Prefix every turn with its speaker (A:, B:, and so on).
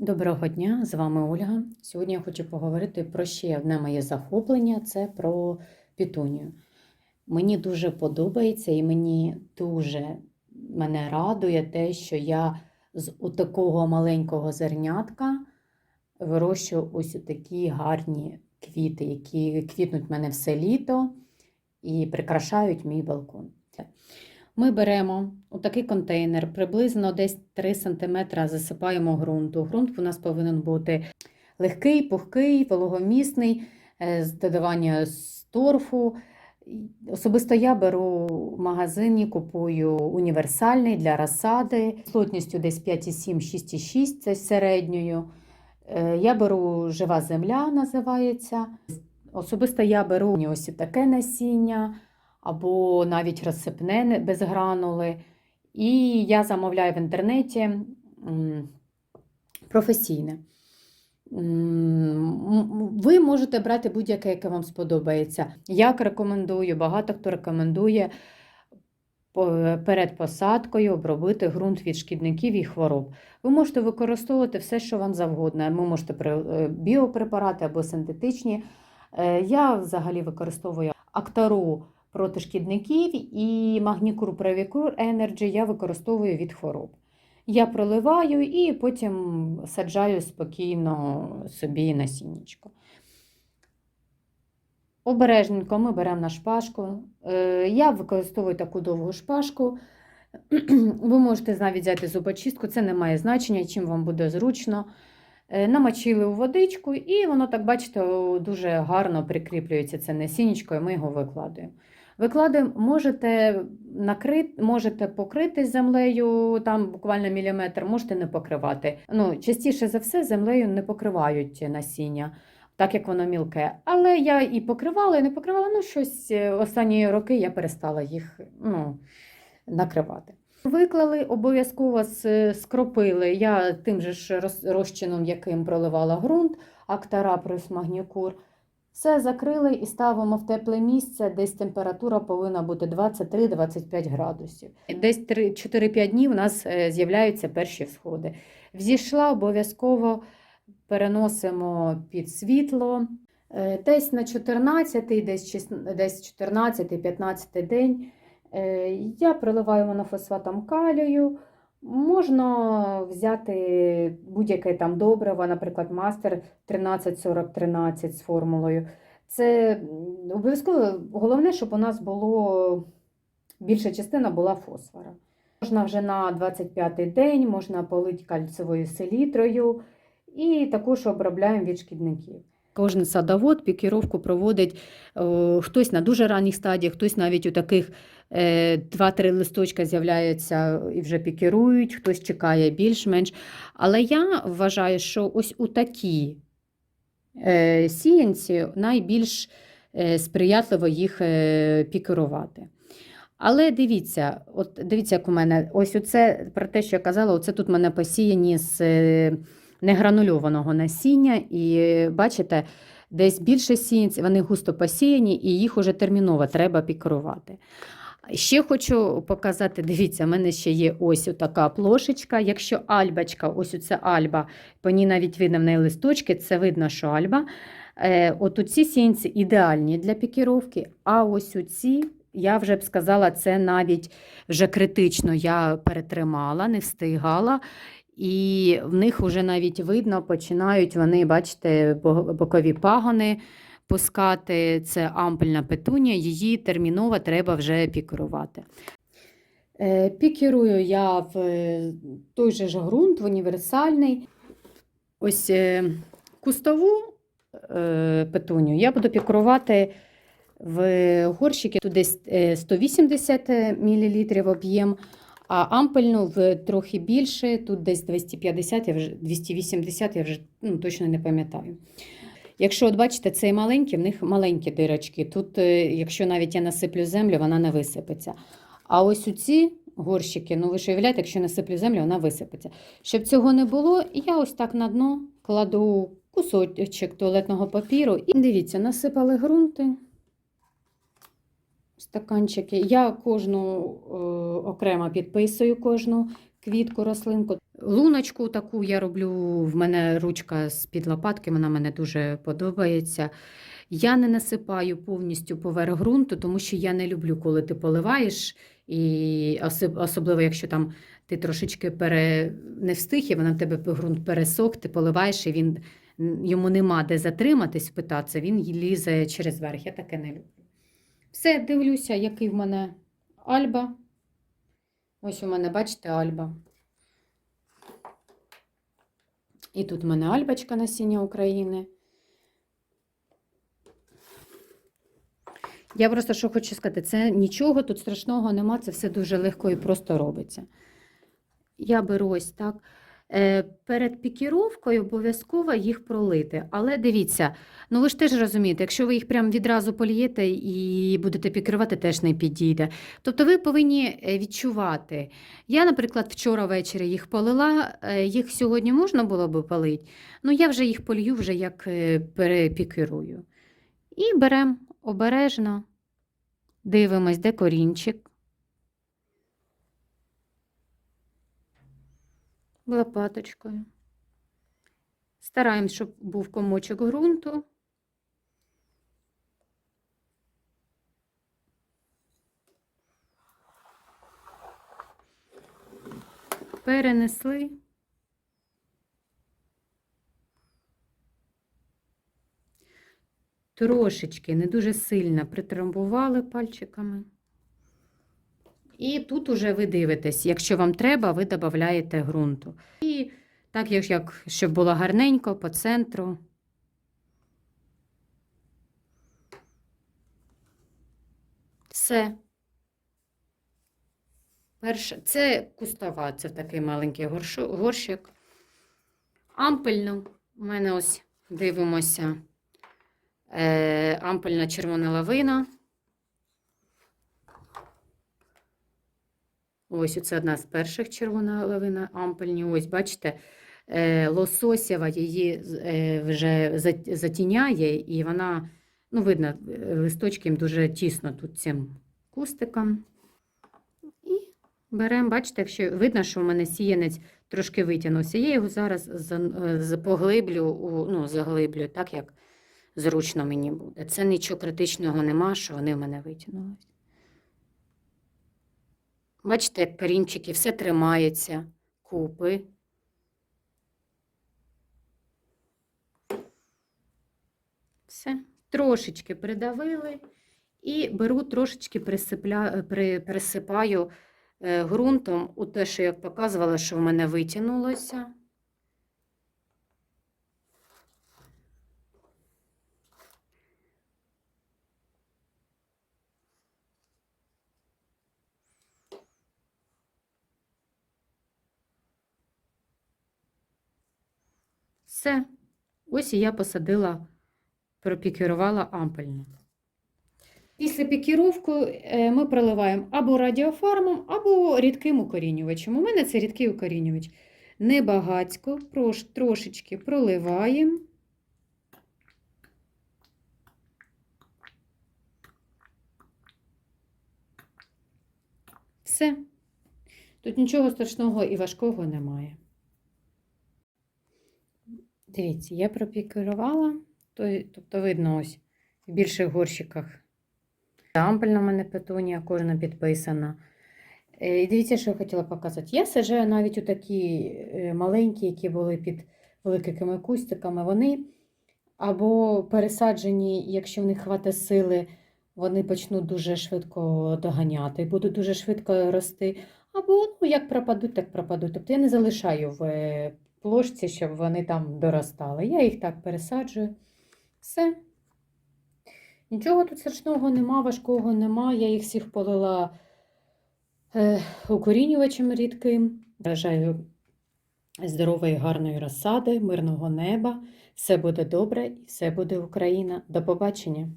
A: Доброго дня, з вами Ольга. Сьогодні я хочу поговорити про ще одне моє захоплення це про пітунію. Мені дуже подобається і мені дуже мене радує те, що я з такого маленького зернятка вирощую ось такі гарні квіти, які квітнуть мене все літо і прикрашають мій балкон. Ми беремо отакий контейнер, приблизно десь 3 см засипаємо ґрунту. Ґрунт у нас повинен бути легкий, пухкий, вологомісний, е, з додавання торфу. Особисто я беру в магазині, купую універсальний для розсади, плотністю десь 5,7, 6,6 це середньою. Е, Я беру жива земля, називається. Особисто я беру ось таке насіння або навіть розсипне без гранули. І я замовляю в інтернеті професійне. Ви можете брати будь-яке, яке вам сподобається. Як рекомендую, багато хто рекомендує перед посадкою обробити ґрунт від шкідників і хвороб. Ви можете використовувати все, що вам завгодно. Ви можете е, біопрепарати або синтетичні. Е, Я взагалі використовую актару проти шкідників і магнікур Превікур Energy я використовую від хвороб. Я проливаю і потім саджаю спокійно собі насіннячко. Обережненько ми беремо на шпажку. Е, Я використовую таку довгу шпажку. Ви можете навіть взяти зубочистку, це не має значення, чим вам буде зручно. Е, Намочили у водичку, і воно, так бачите, дуже гарно прикріплюється це насіннячко, і ми його викладаємо. Викладаємо, можете накрити, можете покрити землею, там буквально міліметр, можете не покривати. Ну, частіше за все, землею не покривають насіння, так як воно мілке. Але я і покривала, і не покривала. Ну, щось е, останні роки я перестала їх ну, накривати. Виклали, обов'язково скропили. Я тим же ж розчином, яким проливала ґрунт, актара плюс магнікур. Все закрили і ставимо в тепле місце, десь температура повинна бути 23-25 градусів. Десь 3 4-5 днів у нас е, з'являються перші всходи. Взійшла, обов'язково переносимо під світло. Е, Десь на 14, десь десь 14-15 день е, я проливаю монофосфатом калію. Можна взяти будь-яке там добриво, наприклад, мастер 13-40-13 з формулою. Це обов'язково головне, щоб у нас було більша частина була фосфора. Можна вже на 25-й день, можна полити кальцевою селітрою і також обробляємо від шкідників. Кожен садовод пікіровку проводить хтось на дуже ранніх стадіях, хтось навіть у таких е, 2-3 листочка з'являються і вже пікірують, хтось чекає більш-менш. Але я вважаю, що ось у такі е, сіянці найбільш е, сприятливо їх пікірувати. Але дивіться, от дивіться, як у мене, ось оце про те, що я казала, оце тут в мене посіяні з негранульованого насіння, і бачите, десь більше сіянць, вони густо посіяні, і їх уже терміново треба пікірувати. Ще хочу показати, дивіться, в мене ще є ось така плошечка. Якщо альбачка, ось оця альба, по ній навіть видно в неї листочки, це видно, що альба. Е, от ці сінці ідеальні для пікіровки, а ось оці, я вже б сказала, це навіть вже критично я перетримала, не встигала. І в них вже навіть видно, починають вони, бачите, бокові пагони пускати. Це ампельна петунія, її терміново треба вже пікірувати. Е, Пікірую я в е, той же ж ґрунт, в універсальний. Ось е, кустову петуню я буду пікірувати в горщики, е, 180 мл об'єм, а ампельну в трохи більше, тут десь 250, я вже 280, я вже ну, точно не пам'ятаю. Якщо от бачите, цей маленький, в них маленькі дирочки. Тут, е, якщо навіть я насиплю землю, вона не висипеться. А ось у ці горщики, ну ви ж уявляєте, якщо насиплю землю, вона висипеться. Щоб цього не було, я ось так на дно кладу кусочок туалетного папіру. І дивіться, насипали ґрунти. Стаканчики. Я кожну е, окремо підписую кожну квітку, рослинку. Луночку таку я роблю, в мене ручка з-під лопатки, вона мене дуже подобається. Я не насипаю повністю поверх ґрунту, тому що я не люблю, коли ти поливаєш, і особливо, якщо там ти трошечки пере... не встиг, і вона в тебе ґрунт пересох, ти поливаєш, і він йому нема де затриматись, впитатися, він лізе через верх. Я таке не люблю. Все, дивлюся, який в мене альба. Ось у мене, бачите, альба. І тут в мене альбочка насіння України. Я просто що хочу сказати, це нічого тут страшного нема, це все дуже легко і просто робиться. Я беру ось так. Е, Перед пікіровкою обов'язково їх пролити. Але дивіться, ну ви ж теж розумієте, якщо ви їх прям відразу полієте і будете пікірувати, теж не підійде. Тобто ви повинні е, відчувати. Я, наприклад, вчора ввечері їх полила, е, їх сьогодні можна було би полити, ну я вже їх полью, вже як перепікірую. І беремо обережно, дивимось, де корінчик. Лопаточкою. Стараємось, щоб був комочок ґрунту. Перенесли. Трошечки, не дуже сильно притрамбували пальчиками. І тут уже ви дивитесь, якщо вам треба, ви додаєте ґрунту. І так, як, щоб було гарненько по центру. Все. Перше, це кустова, це такий маленький горщик. Ампельно. У мене ось дивимося е, ампельна червона лавина. Ось це одна з перших червона лавина ампельні. Ось, бачите, е, лососєва її е, вже за- затіняє, і вона, ну, видно, е, листочки дуже тісно тут цим кустиком. І беремо, бачите, якщо видно, що в мене сіянець трошки витягнувся. Я його зараз поглиблю, ну, заглиблю, так як зручно мені буде. Це нічого критичного нема, що вони в мене витягнулись. Бачите, як корінчики, все тримається купи. Все, трошечки придавили і беру трошечки присипля, присипаю е, ґрунтом у те, що я показувала, що в мене витягнулося. Все. Ось і я посадила, пропікірувала ампельну. Після пікіровку е, ми проливаємо або радіофармом, або рідким укорінювачем. У мене це рідкий укорінювач. Небагацько, трошечки проливаємо. Все. Тут нічого страшного і важкого немає. Дивіться, я пропікірувала, то- тобто видно ось в більших горщиках. Ампельна в мене петунія, кожна підписана. Е, І дивіться, що я хотіла показати. Я саджаю навіть у такі е, маленькі, які були під великими кустиками. Вони або пересаджені, якщо в них хватить сили, вони почнуть дуже швидко доганяти, будуть дуже швидко рости. Або ну, як пропадуть, так пропадуть. Тобто я не залишаю в е, плошці, щоб вони там доростали. Я їх так пересаджую. Все. Нічого тут страшного нема, важкого нема. Я їх всіх полила е, укорінювачем рідким. Бажаю здорової, гарної розсади, мирного неба. Все буде добре і все буде Україна. До побачення!